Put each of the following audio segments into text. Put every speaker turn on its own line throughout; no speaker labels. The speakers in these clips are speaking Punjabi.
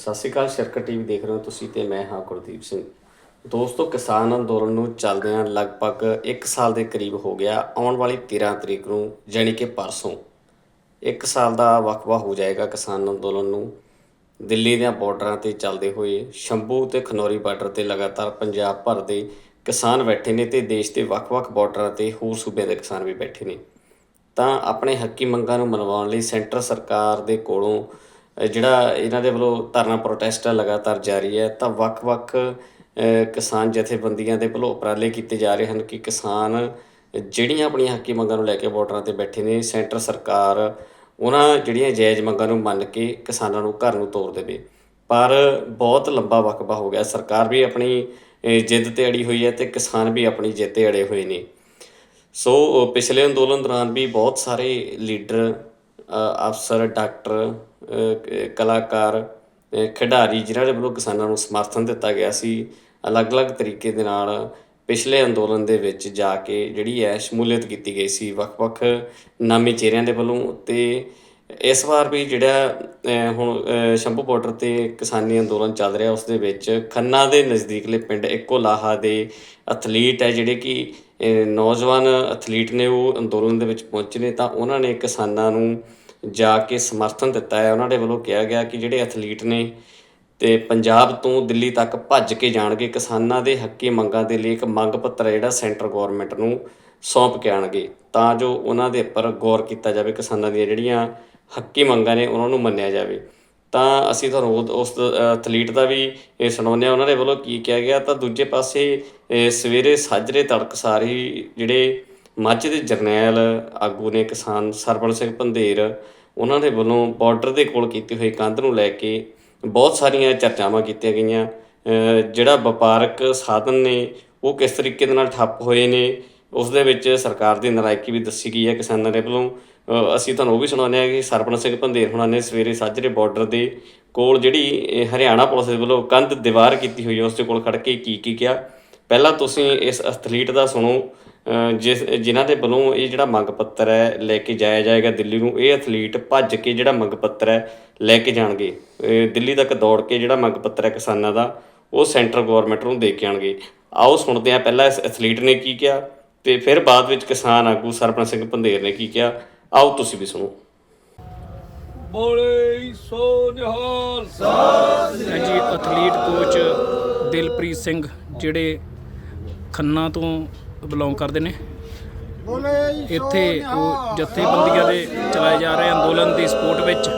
ਸਤਿ ਸ਼੍ਰੀ ਅਕਾਲ ਸ਼ਰਕਤ ਟੀਵੀ ਦੇਖ ਰਹੇ ਹੋ ਤੁਸੀਂ ਤੇ ਮੈਂ ਹਾਂ ਕੁਲਦੀਪ ਸਿੰਘ। ਦੋਸਤੋ, ਕਿਸਾਨ ਅੰਦੋਲਨ ਨੂੰ ਚੱਲਦਿਆਂ ਲਗਭਗ 1 ਸਾਲ ਦੇ ਕਰੀਬ ਹੋ ਗਿਆ। ਆਉਣ ਵਾਲੀ 13 ਤਰੀਕ ਨੂੰ ਯਾਨੀ ਕਿ ਪਰਸੋਂ 1 ਸਾਲ ਦਾ ਵਕਫਾ ਹੋ ਜਾਏਗਾ ਕਿਸਾਨ ਅੰਦੋਲਨ ਨੂੰ। ਦਿੱਲੀ ਦੇ ਬਾਰਡਰਾਂ ਤੇ ਚੱਲਦੇ ਹੋਏ ਸ਼ੰਭੂ ਤੇ ਖਨੌਰੀ ਬਾਰਡਰ ਤੇ ਲਗਾਤਾਰ ਪੰਜਾਬ ਭਰ ਦੇ ਕਿਸਾਨ ਬੈਠੇ ਨੇ ਤੇ ਦੇਸ਼ ਦੇ ਵੱਖ-ਵੱਖ ਬਾਰਡਰਾਂ ਤੇ ਹੋਰ ਸੂਬਿਆਂ ਦੇ ਕਿਸਾਨ ਵੀ ਬੈਠੇ ਨੇ। ਤਾਂ ਆਪਣੇ ਹੱਕੀ ਮੰਗਾਂ ਨੂੰ ਮਨਵਾਉਣ ਲਈ ਸੈਂਟਰ ਸਰਕਾਰ ਦੇ ਕੋਲੋਂ ਜਿਹੜਾ ਇਹਨਾਂ ਦੇ ਵੱਲੋਂ ਧਰਨਾ ਪ੍ਰੋਟੈਸਟ ਆ ਲਗਾਤਾਰ ਜਾਰੀ ਹੈ, ਤਾਂ ਵੱਖ-ਵੱਖ ਕਿਸਾਨ ਜਥੇਬੰਦੀਆਂ ਦੇ ਵੱਲੋਂ ਉਪਰਾਲੇ ਕੀਤੇ ਜਾ ਰਹੇ ਹਨ ਕਿ ਕਿਸਾਨ ਜਿਹੜੀਆਂ ਆਪਣੀਆਂ ਹੱਕੀ ਮੰਗਾਂ ਨੂੰ ਲੈ ਕੇ ਬਾਰਡਰਾਂ ਤੇ ਬੈਠੇ ਨੇ, ਸੈਂਟਰ ਸਰਕਾਰ ਉਹਨਾਂ ਜਿਹੜੀਆਂ ਜਾਇਜ਼ ਮੰਗਾਂ ਨੂੰ ਮੰਨ ਕੇ ਕਿਸਾਨਾਂ ਨੂੰ ਘਰ ਨੂੰ ਤੋਰ ਦੇਵੇ। ਪਰ ਬਹੁਤ ਲੰਬਾ ਵਕਬਾ ਹੋ ਗਿਆ। ਸਰਕਾਰ ਵੀ ਆਪਣੀ ਜਿੱਦ ਤੇ ਅੜੀ ਹੋਈ ਹੈ ਤੇ ਕਿਸਾਨ ਵੀ ਆਪਣੀ ਜਿੱਦ ਤੇ ਅੜੇ ਹੋਏ ਨੇ। ਸੋ ਪਿਛਲੇ ਅੰਦੋਲਨ ਦੌਰਾਨ ਵੀ ਬਹੁਤ ਸਾਰੇ ਲੀਡਰ ਅਫਸਰ, ਡਾਕਟਰ ਕਲਾਕਾਰ ਖਿਡਾਰੀ ਜਿਨ੍ਹਾਂ ਦੇ ਵੱਲੋਂ ਕਿਸਾਨਾਂ ਨੂੰ ਸਮਰਥਨ ਦਿੱਤਾ ਗਿਆ ਸੀ, ਅਲੱਗ-ਅਲੱਗ ਤਰੀਕੇ ਦੇ ਨਾਲ ਪਿਛਲੇ ਅੰਦੋਲਨ ਦੇ ਵਿੱਚ ਜਾ ਕੇ ਜਿਹੜੀ ਹੈ ਸ਼ਮੂਲੀਅਤ ਕੀਤੀ ਗਈ ਸੀ। ਵੱਖ-ਵੱਖ ਨਾਮੀ ਚਿਹਰਿਆਂ ਦੇ ਵੱਲੋਂ ਤੇ ਇਸ ਵਾਰ ਵੀ ਜਿਹੜਾ ਹੁਣ ਸ਼ੰਭੂ ਬਾਰਡਰ ਤੇ ਕਿਸਾਨੀ ਅੰਦੋਲਨ ਚੱਲ ਰਿਹਾ, ਉਸ ਦੇ ਵਿੱਚ ਖੰਨਾ ਦੇ ਨਜ਼ਦੀਕਲੇ ਪਿੰਡ ਇੱਕੋ ਲਾਹਾ ਦੇ ਐਥਲੀਟ ਹੈ, ਜਿਹੜੇ ਕਿ ਨੌਜਵਾਨ ਐਥਲੀਟ ਨੇ ਉਹ ਅੰਦੋਲਨ ਦੇ ਵਿੱਚ ਪਹੁੰਚੇ ਨੇ। ਤਾਂ ਉਹਨਾਂ ਨੇ ਕਿਸਾਨਾਂ ਨੂੰ ਜਾ ਕੇ ਸਮਰਥਨ ਦਿੱਤਾ ਹੈ। ਉਹਨਾਂ ਦੇ ਵੱਲੋਂ ਕਿਹਾ ਗਿਆ ਕਿ ਜਿਹੜੇ ਐਥਲੀਟ ਨੇ ਤੇ ਪੰਜਾਬ ਤੋਂ ਦਿੱਲੀ ਤੱਕ ਭੱਜ ਕੇ ਜਾਣਗੇ, ਕਿਸਾਨਾਂ ਦੇ ਹੱਕੀ ਮੰਗਾਂ ਦੇ ਲਈ ਇੱਕ ਮੰਗ ਪੱਤਰ ਜਿਹੜਾ ਸੈਂਟਰ ਗਵਰਨਮੈਂਟ ਨੂੰ ਸੌਂਪ ਕੇ ਆਣਗੇ। ਤਾਂ ਜੋ ਉਹਨਾਂ ਦੇ ਉੱਪਰ ਗੌਰ ਕੀਤਾ ਜਾਵੇ, ਕਿਸਾਨਾਂ ਦੀਆਂ ਜਿਹੜੀਆਂ ਹੱਕੀ ਮੰਗਾਂ ਨੇ, ਉਹਨਾਂ ਨੂੰ ਮੰਨਿਆ ਜਾਵੇ। ਤਾਂ ਅਸੀਂ ਤੁਹਾਨੂੰ ਉਸ ਐਥਲੀਟ ਦਾ ਵੀ ਇਹ ਸੁਣਾਉਂਦੇ ਹਾਂ। ਉਹਨਾਂ ਦੇ ਵੱਲੋਂ ਕੀ ਕਿਹਾ ਗਿਆ, ਤਾਂ ਦੂਜੇ ਪਾਸੇ ਸਵੇਰੇ ਸਾਜਰੇ ਤੜਕਸਾਰ ਹੀ ਜਿਹੜੇ ਮਾਝੇ ਦੇ ਜਰਨੈਲ, ਆਗੂ ਨੇ ਕਿਸਾਨ ਸਰਬਣ ਸਿੰਘ ਪੰਧੇਰ ਉਹਨਾਂ ਦੇ ਵੱਲੋਂ ਬਾਰਡਰ ਦੇ ਕੋਲ ਕੀਤੀ ਹੋਈ ਕੰਧ ਨੂੰ ਲੈ ਕੇ ਬਹੁਤ ਸਾਰੀਆਂ ਚਰਚਾਵਾਂ ਕੀਤੀਆਂ ਗਈਆਂ। ਜਿਹੜਾ ਵਪਾਰਕ ਸਾਧਨ ਨੇ, ਉਹ ਕਿਸ ਤਰੀਕੇ ਦੇ ਨਾਲ ਠੱਪ ਹੋਏ ਨੇ, ਉਸ ਦੇ ਵਿੱਚ ਸਰਕਾਰ ਦੀ ਨਰਾਇਕੀ ਵੀ ਦੱਸੀ ਗਈ ਹੈ ਕਿਸਾਨਾਂ ਦੇ ਵੱਲੋਂ। ਅਸੀਂ ਤੁਹਾਨੂੰ ਉਹ ਵੀ ਸੁਣਾਉਂਦੇ ਹਾਂ ਕਿ ਸਰਪਣ ਸਿੰਘ ਪੰਧੇਰ ਹੁਣਾਂ ਨੇ ਸਵੇਰੇ ਸਾਜਰੇ ਬਾਰਡਰ ਦੇ ਕੋਲ ਜਿਹੜੀ ਹਰਿਆਣਾ ਪੁਲਿਸ ਦੇ ਵੱਲੋਂ ਕੰਧ ਦੀਵਾਰ ਕੀਤੀ ਹੋਈ ਹੈ, ਉਸ ਦੇ ਕੋਲ ਖੜ ਕੇ ਕੀ ਕੀ ਕਿਹਾ। ਪਹਿਲਾਂ ਤੁਸੀਂ ਇਸ ਐਥਲੀਟ ਦਾ ਸੁਣੋ ਜਿਸ ਜਿਨ੍ਹਾਂ ਦੇ ਵੱਲੋਂ ਇਹ ਜਿਹੜਾ ਮੰਗ ਪੱਤਰ ਹੈ ਲੈ ਕੇ ਜਾਇਆ ਜਾਏਗਾ ਦਿੱਲੀ ਨੂੰ ਇਹ ਐਥਲੀਟ ਭੱਜ ਕੇ ਜਿਹੜਾ ਮੰਗ ਪੱਤਰ ਹੈ ਲੈ ਕੇ ਜਾਣਗੇ। ਦਿੱਲੀ ਤੱਕ ਦੌੜ ਕੇ ਜਿਹੜਾ ਮੰਗ ਪੱਤਰ ਹੈ ਕਿਸਾਨਾਂ ਦਾ ਉਹ ਸੈਂਟਰ ਗਵਰਨਮੈਂਟ ਨੂੰ ਦੇ ਕੇ ਆਣਗੇ। ਆਓ ਸੁਣਦੇ ਹਾਂ ਪਹਿਲਾਂ ਇਸ ਐਥਲੀਟ ਨੇ ਕੀ ਕਿਹਾ ਤੇ ਫਿਰ ਬਾਅਦ ਵਿੱਚ ਕਿਸਾਨ ਆਗੂ ਸਰਪਣ ਸਿੰਘ ਪੰਧੇਰ ਨੇ ਕੀ ਕਿਹਾ। ਆਓ ਤੁਸੀਂ ਵੀ ਸੁਣੋ।
ਬੋਲੇ ਸੋ ਨਿਹਾਲ।
ਹੈ ਜੀ ਐਥਲੀਟ ਕੋਚ ਦਿਲਪ੍ਰੀਤ ਸਿੰਘ ਜਿਹੜੇ ਖੰਨਾ ਤੋਂ ਬਿਲੋਂਗ ਕਰਦੇ ਨੇ। ਇੱਥੇ ਉਹ ਜਥੇਬੰਦੀਆਂ ਦੇ ਚਲਾਏ ਜਾ ਰਹੇ ਅੰਦੋਲਨ ਦੀ ਸਪੋਰਟ ਵਿੱਚ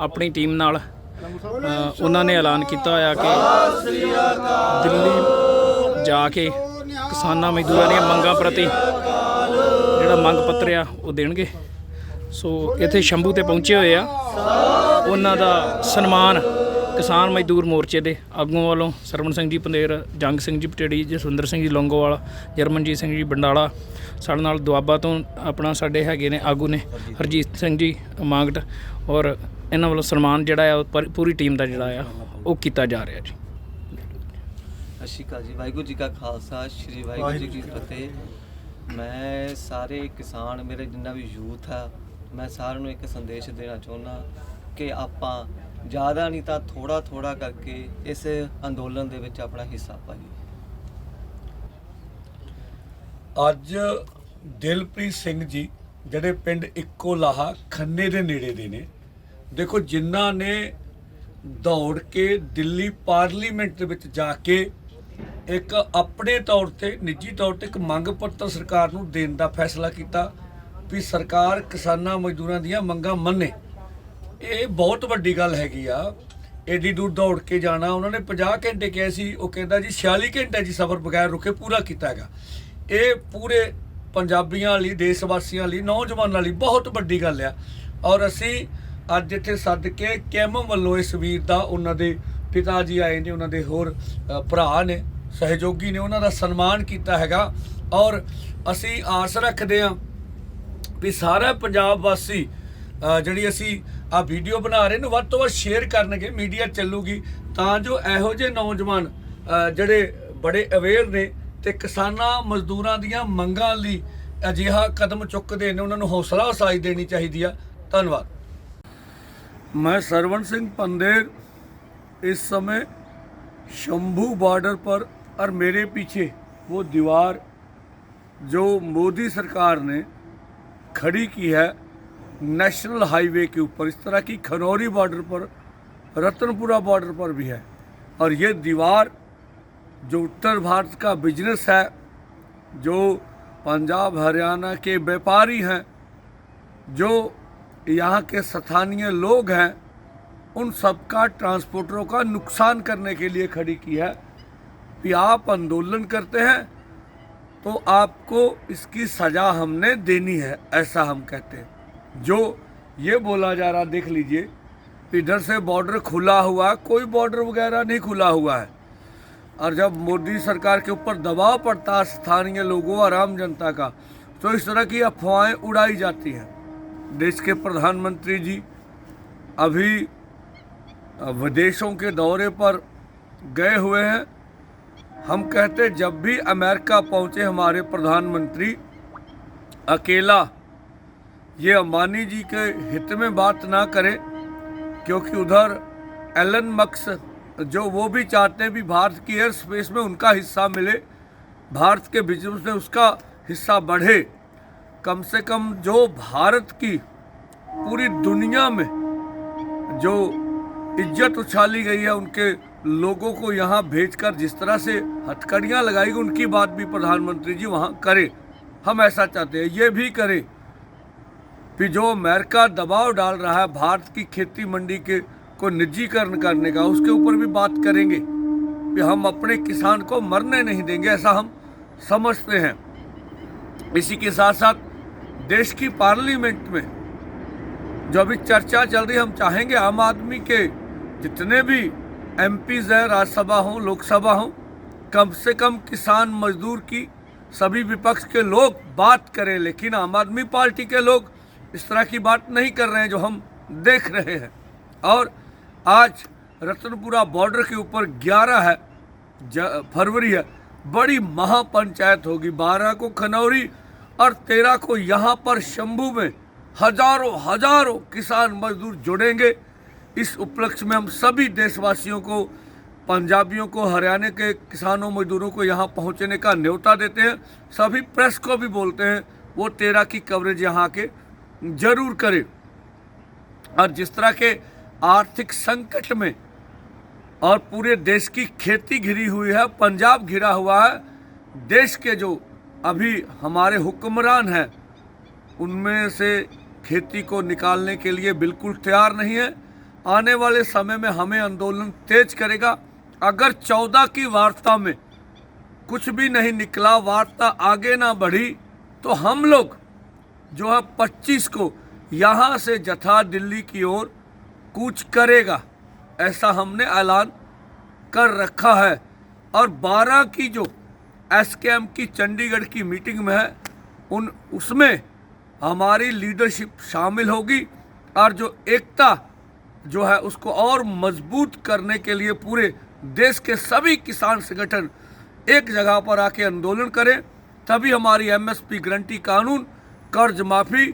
ਆਪਣੀ ਟੀਮ ਨਾਲ ਉਹਨਾਂ ਨੇ ਐਲਾਨ ਕੀਤਾ ਹੋਇਆ ਕਿ ਦਿੱਲੀ ਜਾ ਕੇ ਕਿਸਾਨਾਂ ਮਜ਼ਦੂਰਾਂ ਦੀਆਂ ਮੰਗਾਂ ਪ੍ਰਤੀ ਜਿਹੜਾ ਮੰਗ ਪੱਤਰ ਆ ਉਹ ਦੇਣਗੇ। ਸੋ ਇੱਥੇ ਸ਼ੰਭੂ ਤੇ ਪਹੁੰਚੇ ਹੋਏ ਆ। ਉਹਨਾਂ ਦਾ ਸਨਮਾਨ ਕਿਸਾਨ ਮਜ਼ਦੂਰ ਮੋਰਚੇ ਦੇ ਆਗੂਆਂ ਵੱਲੋਂ ਸਰਵਣ ਸਿੰਘ ਜੀ ਪੰਦੇਰ ਜੰਗ ਸਿੰਘ ਜੀ ਪਟੇੜੀ ਜਸਵਿੰਦਰ ਸਿੰਘ ਜੀ ਲੌਂਗੋਵਾਲ ਜਰਮਨਜੀਤ ਸਿੰਘ ਜੀ ਬੰਡਾਲਾ ਸਾਡੇ ਨਾਲ ਦੁਆਬਾ ਤੋਂ ਆਪਣਾ ਸਾਡੇ ਹੈਗੇ ਨੇ ਆਗੂ ਨੇ ਹਰਜੀਤ ਸਿੰਘ ਜੀ ਮਾਂਗਟ ਔਰ ਇਹਨਾਂ ਵੱਲੋਂ ਸਨਮਾਨ ਜਿਹੜਾ ਆ ਉਹ ਪਰ- ਪੂਰੀ ਟੀਮ ਦਾ ਜਿਹੜਾ ਆ ਉਹ ਕੀਤਾ ਜਾ ਰਿਹਾ ਜੀ।
ਸਤਿ ਸ਼੍ਰੀ ਅਕਾਲ ਜੀ ਵਾਹਿਗੁਰੂ ਜੀ ਕਾ ਖਾਲਸਾ ਸ਼੍ਰੀ ਵਾਹਿਗੁਰੂ ਜੀ ਕੀ ਫਤਿਹ। ਮੈਂ ਸਾਰੇ ਕਿਸਾਨ ਮੇਰੇ ਜਿੰਨਾ ਵੀ ਯੂਥ ਆ ਮੈਂ ਸਾਰਿਆਂ ਨੂੰ ਇੱਕ ਸੰਦੇਸ਼ ਦੇਣਾ ਚਾਹੁੰਦਾ ਕਿ ਆਪਾਂ ਜ਼ਿਆਦਾ ਨਹੀਂ ਤਾਂ ਥੋੜਾ ਥੋੜਾ ਕਰਕੇ ਇਸ ਅੰਦੋਲਨ ਦੇ ਵਿੱਚ ਆਪਣਾ ਹਿੱਸਾ ਪਾਈਏ।
ਅੱਜ ਦਿਲਪ੍ਰੀਤ ਸਿੰਘ ਜੀ, ਜਿਹੜੇ ਪਿੰਡ ਇੱਕੋ ਲਾਹਾ ਖੰਨੇ ਦੇ ਨੇੜੇ ਦੇ ਨੇ, ਦੇਖੋ ਜਿਨ੍ਹਾਂ ਨੇ ਦੌੜ ਕੇ ਦਿੱਲੀ ਪਾਰਲੀਮੈਂਟ ਦੇ ਵਿੱਚ ਜਾ ਕੇ ਇੱਕ ਆਪਣੇ ਤੌਰ ਤੇ, ਨਿੱਜੀ ਤੌਰ ਤੇ ਇੱਕ ਮੰਗ ਪੱਤਰ ਸਰਕਾਰ ਨੂੰ ਦੇਣ ਦਾ ਫੈਸਲਾ ਕੀਤਾ ਵੀ ਸਰਕਾਰ ਕਿਸਾਨਾਂ ਮਜ਼ਦੂਰਾਂ ਦੀਆਂ ਮੰਗਾਂ ਮੰਨੇ। ਇਹ ਬਹੁਤ ਵੱਡੀ ਗੱਲ ਹੈਗੀ ਆ। ਏਡੀ ਦੂਰ ਦੌੜ ਕੇ ਜਾਣਾ। ਉਹਨਾਂ ਨੇ 50 ਘੰਟੇ ਕਿਹਾ ਸੀ। ਉਹ ਕਹਿੰਦਾ ਜੀ 46 ਘੰਟੇ ਜੀ ਸਫ਼ਰ ਬਗੈਰ ਰੁਕੇ ਪੂਰਾ ਕੀਤਾ ਹੈਗਾ। ਇਹ ਪੂਰੇ ਪੰਜਾਬੀਆਂ ਲਈ ਦੇਸ਼ ਵਾਸੀਆਂ ਲਈ, ਨੌਜਵਾਨਾਂ ਲਈ ਬਹੁਤ ਵੱਡੀ ਗੱਲ ਆ। ਔਰ ਅਸੀਂ ਅੱਜ ਇੱਥੇ ਸੱਦ ਕੇ ਕੈਮ ਵੱਲੋਂ ਇਸ ਵੀਰ ਦਾ, ਉਹਨਾਂ ਦੇ ਪਿਤਾ ਜੀ ਆਏ ਨੇ, ਉਹਨਾਂ ਦੇ ਹੋਰ ਭਰਾ ਨੇ, ਸਹਿਯੋਗੀ ਨੇ, ਉਹਨਾਂ ਦਾ ਸਨਮਾਨ ਕੀਤਾ ਹੈਗਾ। ਔਰ ਅਸੀਂ ਆਸ ਰੱਖਦੇ ਹਾਂ ਵੀ ਸਾਰਾ ਪੰਜਾਬ ਵਾਸੀ ਜਿਹੜੀ ਅਸੀਂ ਆ ਵੀਡੀਓ ਬਣਾ ਰਹੇ ਨੂੰ ਵੱਧ ਤੋਂ ਵੱਧ ਸ਼ੇਅਰ ਕਰਨਗੇ ਮੀਡੀਆ ਚੱਲੂਗੀ ਤਾਂ ਜੋ ਇਹੋ ਜਿਹੇ ਨੌਜਵਾਨ ਅ, ਜਿਹੜੇ ਬੜੇ ਅਵੇਅਰ ਨੇ ਤੇ ਕਿਸਾਨਾਂ ਮਜ਼ਦੂਰਾਂ ਦੀਆਂ ਮੰਗਾਂ ਲਈ ਅਜਿਹਾ ਕਦਮ ਚੁੱਕਦੇ ਨੇ ਉਹਨਾਂ ਨੂੰ ਹੌਸਲਾ ਅਫਜ਼ਾਈ ਦੇਣੀ ਚਾਹੀਦੀ ਆ ਧੰਨਵਾਦ ਮੈਂ ਸਰਵਣ ਸਿੰਘ ਪੰਦੇਰ इस समय शंभू बॉर्डर पर और मेरे पीछे वो दीवार जो मोदी सरकार ने खड़ी की है नेशनल हाईवे के ऊपर, इस तरह की खनौरी बॉर्डर पर, रतनपुरा बॉर्डर पर भी है। और ये दीवार जो उत्तर भारत का बिज़नेस है, जो पंजाब, हरियाणा के व्यापारी हैं, जो यहाँ के स्थानीय लोग हैं, उन सबका ट्रांसपोर्टरों का नुकसान करने के लिए खड़ी की है। कि आप आंदोलन करते हैं तो आपको इसकी सज़ा हमने देनी है, ऐसा हम कहते हैं। जो ये बोला जा रहा, देख लीजिए, इधर से बॉर्डर खुला हुआ, कोई बॉर्डर वगैरह नहीं खुला हुआ है। और जब मोदी सरकार के ऊपर दबाव पड़ता है स्थानीय लोगों और आम जनता का तो इस तरह की अफवाहें उड़ाई जाती हैं। देश के प्रधानमंत्री जी, अभी विदेशों के दौरे पर गए हुए हैं। हम कहते जब भी अमेरिका पहुँचे हमारे प्रधानमंत्री, अकेला ये अंबानी जी के हित में बात ना करें, क्योंकि उधर एलन मक्स जो वो भी चाहते हैं भी भारत की एयर स्पेस में उनका हिस्सा मिले, भारत के बिज़नेस में उसका हिस्सा बढ़े, कम से कम जो भारत की पूरी दुनिया में जो इज़्ज़त उछाली गई है, उनके लोगों को यहाँ भेजकर जिस तरह से हथकड़ियाँ लगाई गई उनकी बात भी प्रधानमंत्री जी वहाँ करें। हम ऐसा चाहते हैं, ये भी करें। कि जो अमेरिका दबाव डाल रहा है भारत की खेती मंडी के, को निजीकरण करने का, उसके ऊपर भी बात करेंगे कि हम अपने किसान को मरने नहीं देंगे, ऐसा हम समझते हैं। इसी के साथ साथ देश की पार्लियामेंट में जो अभी चर्चा चल रही है, हम चाहेंगे आम आदमी के जितने भी एम पीज़ हैं, राज्यसभा हों, लोकसभा हों, कम से कम किसान मजदूर की, सभी विपक्ष के लोग बात करें, लेकिन आम आदमी पार्टी के लोग इस तरह की बात नहीं कर रहे हैं जो हम देख रहे हैं। और आज रतनपुरा बॉर्डर के ऊपर 11 है फरवरी है, बड़ी महापंचायत होगी। 12 को खनौरी और 13 को यहाँ पर शंभू में हज़ारों हज़ारों किसान मजदूर जुड़ेंगे। इस उपलक्ष्य में हम सभी देशवासियों को, पंजाबियों को, हरियाणा के किसानों, मजदूरों को यहाँ पहुँचने का न्योता देते हैं। सभी प्रेस को भी बोलते हैं, वो तेरह की कवरेज यहाँ के ज़रूर करें। और जिस तरह के आर्थिक संकट में और पूरे देश की खेती घिरी हुई है, पंजाब घिरा हुआ है, देश के जो अभी हमारे हुक्मरान हैं, उनमें से खेती को निकालने के लिए बिल्कुल तैयार नहीं है। आने वाले समय में हमें आंदोलन तेज करेगा। अगर चौदह की वार्ता में कुछ भी नहीं निकला, वार्ता आगे ना बढ़ी तो हम लोग जो है 25 को यहाँ से जथा दिल्ली की ओर कूच करेगा। ऐसा हमने ऐलान कर रखा है। और 12 की जो एस की चंडीगढ़ की मीटिंग में है, उन, उसमें हमारी लीडरशिप शामिल होगी। और जो एकता जो है, उसको और मज़बूत करने के लिए पूरे देश के सभी किसान संगठन एक जगह पर आके आंदोलन करें, तभी हमारी एमएसपी गारंटी कानून कर्ज माफी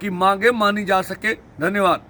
की मांगे मानी जा सके धन्यवाद